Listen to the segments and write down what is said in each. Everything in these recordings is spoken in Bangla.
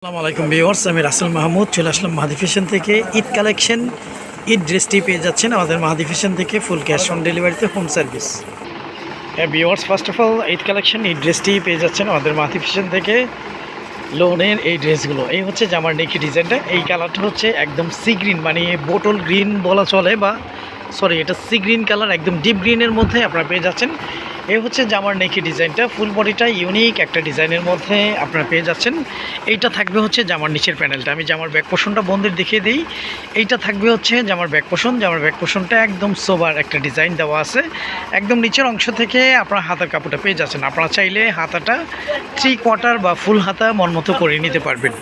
আসসালামু আলাইকুম ভিউয়ার্স, আমি রাসেল মাহমুদ, চলে আসলাম মাহাদি ফ্যাশন থেকে। ঈদ কালেকশন, ঈদ ড্রেসটি পেয়ে যাচ্ছেন আমাদের মাহাদি ফ্যাশন থেকে ফুল ক্যাশ অন ডেলিভারিতে হোম সার্ভিস। হ্যাঁ viewers first of all Eid collection, Eid ড্রেসটি পেয়ে যাচ্ছেন আমাদের মাহাদি ফ্যাশন থেকে। লোনের এই ড্রেসগুলো, এই হচ্ছে জামার নেকি ডিজাইনটা, এই কালারটা হচ্ছে একদম সি গ্রিন মানে বোটল গ্রিন বলা চলে বা সরি এটা সি গ্রিন কালার, একদম ডিপ গ্রিনের মধ্যে আপনারা পেয়ে যাচ্ছেন। এই হচ্ছে জামার নেকি ডিজাইনটা। ফুল বডিটা ইউনিক একটা ডিজাইনের মধ্যে আপনারা পেয়ে যাচ্ছেন। এইটা থাকবে হচ্ছে জামার নিচের প্যানেলটা। আমি জামার ব্যাক পোষণটা বন্ধের দেখিয়ে দিই। এইটা থাকবে হচ্ছে জামার ব্যাক পোষণ জামার ব্যাক পোষণটা একদম সোবার একটা ডিজাইন দেওয়া আছে। একদম নিচের অংশ থেকে আপনার হাতার কাপড়টা পেয়ে যাচ্ছেন। আপনারা চাইলে হাতাটা থ্রি কোয়ার্টার বা ফুল হাতা মন মতো করে নিতে পারবেন।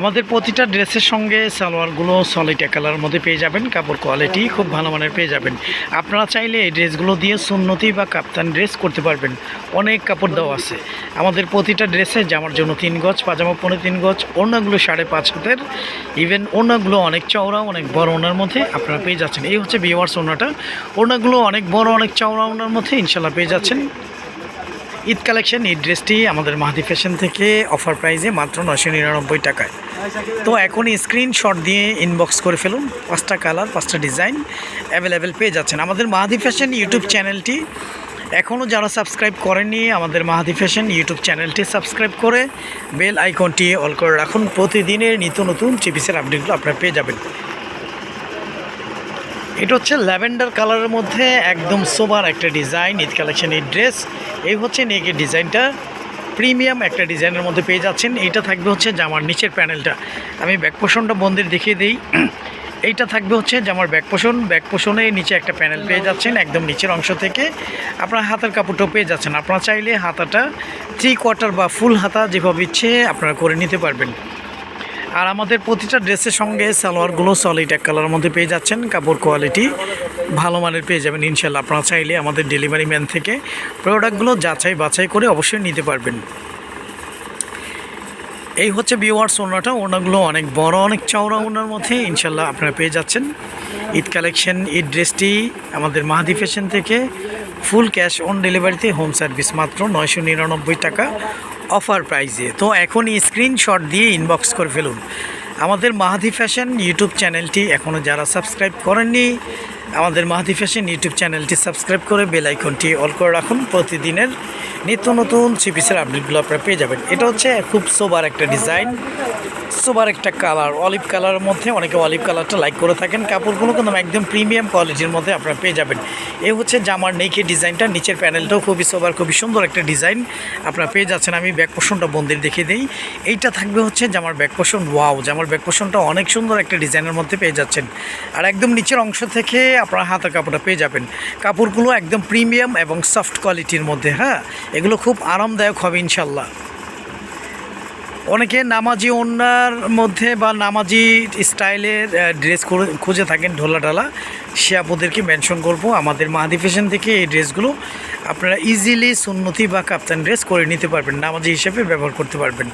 আমাদের প্রতিটা ড্রেসের সঙ্গে সালোয়ারগুলো সলিড কালার মধ্যে পেয়ে যাবেন, কাপড় কোয়ালিটি খুব ভালো মানের পেয়ে যাবেন। আপনারা চাইলে এই ড্রেসগুলো দিয়ে সুন্নতি বা কাপ্তান ড্রেস করতে পারবেন। অনেক কাপড় দেওয়া আছে। আমাদের প্রতিটা ড্রেসে জামার জন্য তিন গজ, পাজামা পনেরো তিন গজ অন্যগুলো সাড়ে পাঁচ হাতের। ইভেন অন্যগুলো অনেক চওড়া, অনেক বড় ওনার মধ্যে আপনারা পেয়ে যাচ্ছেন। এই হচ্ছে বিওয়ার্স ওড়নাটা। ওড়নাগুলো অনেক বড়, অনেক চওড়া ওনার মধ্যে ইনশাল্লাহ পেয়ে যাচ্ছেন। ঈদ কালেকশন, এই ড্রেসটি আমাদের মাহাদি ফ্যাশন থেকে অফার প্রাইজে মাত্র নশো নিরানব্বই টাকায়। তো এখন স্ক্রিনশট দিয়ে ইনবক্স করে ফেলুন, পাঁচটা কালার, পাঁচটা ডিজাইন অ্যাভেলেবেল পেয়ে যাচ্ছেন। আমাদের মাহাদি ফ্যাশন ইউটিউব চ্যানেলটি এখনও যারা সাবস্ক্রাইব করেননি, আমাদের মাহাদি ফ্যাশন ইউটিউব চ্যানেলটি সাবস্ক্রাইব করে বেল আইকনটি অল করে রাখুন। প্রতিদিনের নিত্য নতুন চিপিসের আপডেটগুলো আপনারা পেয়ে যাবেন। এটা হচ্ছে ল্যাভেন্ডার কালারের মধ্যে একদম সোবার একটা ডিজাইন ঈদ কালেকশন এই ড্রেস এই হচ্ছে নেকের ডিজাইনটা। প্রিমিয়াম একটা ডিজাইনের মধ্যে পেয়ে যাচ্ছেন। এইটা থাকবে হচ্ছে জামার নিচের প্যানেলটা। আমি ব্যাক পোষণটা বন্ধের দেখিয়ে দিই। এইটা থাকবে হচ্ছে জামার ব্যাক পোষণ ব্যাক পোষণে নিচে একটা প্যানেল পেয়ে যাচ্ছেন একদম নিচের অংশ থেকে। আপনার হাতের কাপড়টাও পেয়ে যাচ্ছেন। আপনারা চাইলে হাতাটা থ্রি কোয়ার্টার বা ফুল হাতা যেভাবে ইচ্ছে আপনারা করে নিতে পারবেন। আর আমাদের প্রতিটা ড্রেসের সঙ্গে সালোয়ারগুলো সলিড এক কালারের মধ্যে পেয়ে যাচ্ছেন। কাপড় কোয়ালিটি ভালো মানের পেয়ে যাবেন ইনশাল্লাহ আপনারা চাইলে আমাদের ডেলিভারি ম্যান থেকে প্রোডাক্টগুলো যাচাই বাছাই করে অবশ্যই নিতে পারবেন। এই হচ্ছে বিওয়ার্স ওনাটা ওনাগুলো অনেক বড়, অনেক চওড়া ওনার মধ্যে ইনশাল্লাহ আপনারা পেয়ে যাচ্ছেন। ঈদ কালেকশন ঈদ ড্রেসটি আমাদের মাহাদি ফ্যাশন থেকে ফুল ক্যাশ অন ডেলিভারিতে হোম সার্ভিস মাত্র নয়শো নিরানব্বই টাকা। অফার প্রাইজে। তো এখনই স্ক্রিনশট দিয়ে ইনবক্স করে ফেলুন। আমাদের মাহাদি ফ্যাশন ইউটিউব চ্যানেলটি এখনও যারা সাবস্ক্রাইব করেননি আমাদের মাহাদি ফ্যাশন ইউটিউব চ্যানেলটি সাবস্ক্রাইব করে বেল আইকনটি অল করে রাখুন। প্রতিদিনের নিত্য নতুন সিপিসের আপডেটগুলো আপনারা পেয়ে যাবেন। এটা হচ্ছে খুব সোবার একটা ডিজাইন, সোবার একটা কালার, অলিভ কালারের মধ্যে অনেকে অলিভ কালারটা লাইক করে থাকেন। কাপড়গুলো কিন্তু একদম প্রিমিয়াম কোয়ালিটির মধ্যে আপনারা পেয়ে যাবেন। এ হচ্ছে জামার নেকে ডিজাইনটা, নিচের প্যানেলটাও খুবই সোবার, খুবই সুন্দর একটা ডিজাইন আপনারা পেয়ে যাচ্ছেন। আমি ব্যাক পোষণটা বন্দির দেখিয়ে দিই। এইটা থাকবে হচ্ছে জামার ব্যাক পোষণ, ওয়াও, জামার ব্যাক পোষণটা অনেক সুন্দর একটা ডিজাইনের মধ্যে পেয়ে যাচ্ছেন। আর একদম নিচের অংশ থেকে আপনারা হাতের কাপড়টা পেয়ে যাবেন। কাপড়গুলো একদম প্রিমিয়াম এবং সফট কোয়ালিটির মধ্যে হ্যাঁ? এগুলো খুব আরামদায়ক হবে ইনশাল্লাহ অনেকে নামাজি ওনার মধ্যে বা নামাজি স্টাইলের ড্রেস খুঁজে থাকেন ঢোলা ঢালা সে আপনাদেরকে মেনশন করব। আমাদের মাহাদি ফ্যাশন থেকে এই ড্রেসগুলো আপনারা ইজিলি সুন্নতি বা কাপ্তান ড্রেস করে নিতে পারবেন, নামাজি হিসেবে ব্যবহার করতে পারবেন।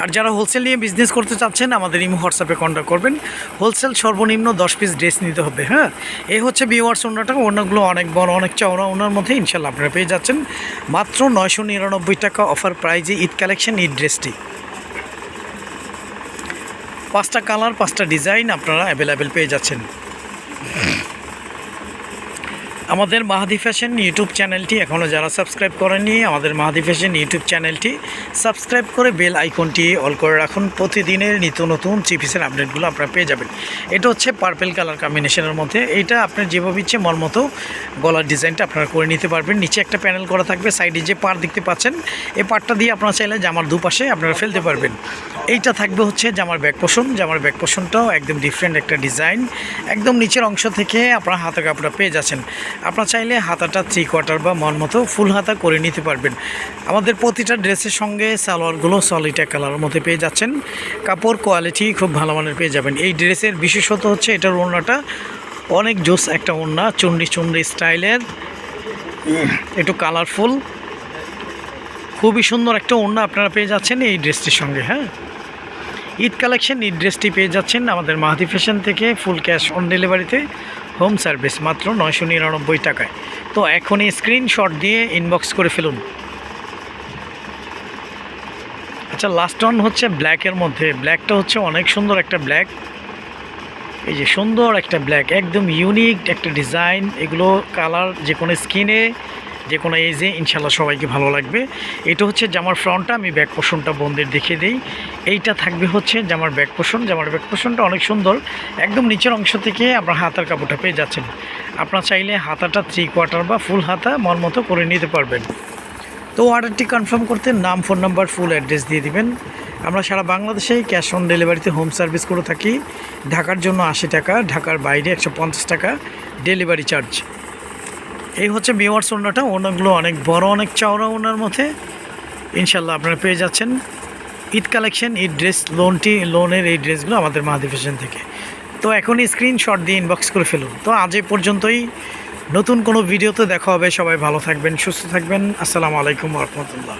আর যারা হোলসেল নিয়ে বিজনেস করতে চাচ্ছেন, আমাদের ইমো হোয়াটসঅ্যাপে কন্ট্যাক্ট করবেন। হোলসেল সর্বনিম্ন দশ পিস ড্রেস নিতে হবে হ্যাঁ? এই হচ্ছে বিওয়ার্স ওনাটা ওনাগুলো অনেক বড়, অনেক চওড়া, ওনার মধ্যে ইনশাল্লাহ আপনারা পেয়ে যাচ্ছেন। মাত্র নয়শো নিরানব্বই টাকা অফার প্রাইজে ঈদ কালেকশন ঈদ ড্রেসটি পাঁচটা কালার পাঁচটা ডিজাইন আপনারা অ্যাভেলেবেল পেয়ে যাচ্ছেন। আমাদের মাহাদি ফ্যাশন ইউটিউব চ্যানেলটি এখনও যারা সাবস্ক্রাইব করেননি, আমাদের মাহাদি ফ্যাশন ইউটিউব চ্যানেলটি সাবস্ক্রাইব করে বেল আইকনটি অল করে রাখুন। প্রতিদিনের নিত্য নতুন চিপিসের আপডেটগুলো আপনারা পেয়ে যাবেন। এটা হচ্ছে পার্পেল কালার কম্বিনেশনের মধ্যে। এইটা আপনার যেভাবে ইচ্ছে মন মতো গলার ডিজাইনটা আপনারা করে নিতে পারবেন। নিচে একটা প্যানেল করা থাকবে সাইডে যে পার দেখতে পাচ্ছেন, এই পারটা দিয়ে আপনারা চাইলে জামার দুপাশে আপনারা ফেলতে পারবেন। এইটা থাকবে হচ্ছে জামার ব্যাক পোষণ জামার ব্যাক পোষণটাও একদম ডিফারেন্ট একটা ডিজাইন একদম নিচের অংশ থেকে আপনারা হাতা কাপড়টা পেয়ে যাচ্ছেন। আপনারা চাইলে হাতাটা থ্রি কোয়ার্টার বা মন মতো ফুল হাতা করে নিতে পারবেন। আমাদের প্রতিটা ড্রেসের সঙ্গে সালোয়ারগুলো এক কালারের মধ্যে পেয়ে যাচ্ছেন। কাপড় কোয়ালিটি খুব ভালো মানের পেয়ে যাবেন। এই ড্রেসের বিশেষত হচ্ছে এটার ওড়নাটা অনেক জোস একটা ওড়না, চুন্ডি চুন্ডি স্টাইলের। একটু কালারফুল খুবই সুন্দর একটা ওড়না আপনারা পেয়ে যাচ্ছেন এই ড্রেসটির সঙ্গে হ্যাঁ? ঈদ কালেকশন ঈদ ড্রেসটি পেয়ে যাচ্ছেন আমাদের মাহাদি ফ্যাশন থেকে ফুল ক্যাশ অন ডেলিভারিতে হোম সার্ভিস, মাত্র নয়শো নিরানব্বই টাকায়। তো এখনই স্ক্রিনশট দিয়ে ইনবক্স করে ফেলুন। আচ্ছা লাস্ট ওয়ান হচ্ছে ব্ল্যাকের মধ্যে। ব্ল্যাকটা হচ্ছে অনেক সুন্দর একটা ব্ল্যাক এই যে সুন্দর একটা ব্ল্যাক একদম ইউনিক একটা ডিজাইন এগুলো কালার যে কোনো স্কিনে যে কোনো এজে ইনশাল্লাহ সবাইকে ভালো লাগবে। এটা হচ্ছে জামার ফ্রন্টটা আমি ব্যাক পোষণটা বন্ধের দেখিয়ে দিই। এইটা থাকবে হচ্ছে জামার ব্যাক পোষণ জামার ব্যাক পোষণটা অনেক সুন্দর। একদম নিচের অংশ থেকে আপনার হাতার কাপড়টা পেয়ে যাচ্ছেন। আপনার চাইলে হাতাটা থ্রি কোয়ার্টার বা ফুল হাতা মন মতো করে নিতে পারবেন। তো অর্ডারটি কনফার্ম করতে নাম ফোন নাম্বার ফুল অ্যাড্রেস দিয়ে দিবেন। আমরা সারা বাংলাদেশেই ক্যাশ অন ডেলিভারিতে হোম সার্ভিস করে থাকি। ঢাকার জন্য আশি টাকা, ঢাকার বাইরে একশো পঞ্চাশ টাকা ডেলিভারি চার্জ এই হচ্ছে মেওয়ার্স ওনাটা ওনাগুলো অনেক বড়, অনেক চওড়া ওনার মধ্যে। ইনশাল্লাহ আপনারা পেয়ে যাচ্ছেন। ঈদ কালেকশন, ঈদ ড্রেস, লোনটি, লোনের এই ড্রেসগুলো আমাদের মাহাদি ফ্যাশন থেকে। তো এখনই স্ক্রিনশট দিয়ে ইনবক্স করে ফেলুন। তো আজ এ পর্যন্তই। নতুন কোনো ভিডিওতে দেখা হবে। সবাই ভালো থাকবেন, সুস্থ থাকবেন। আসসালামু আলাইকুম রহমতুল্লাহ।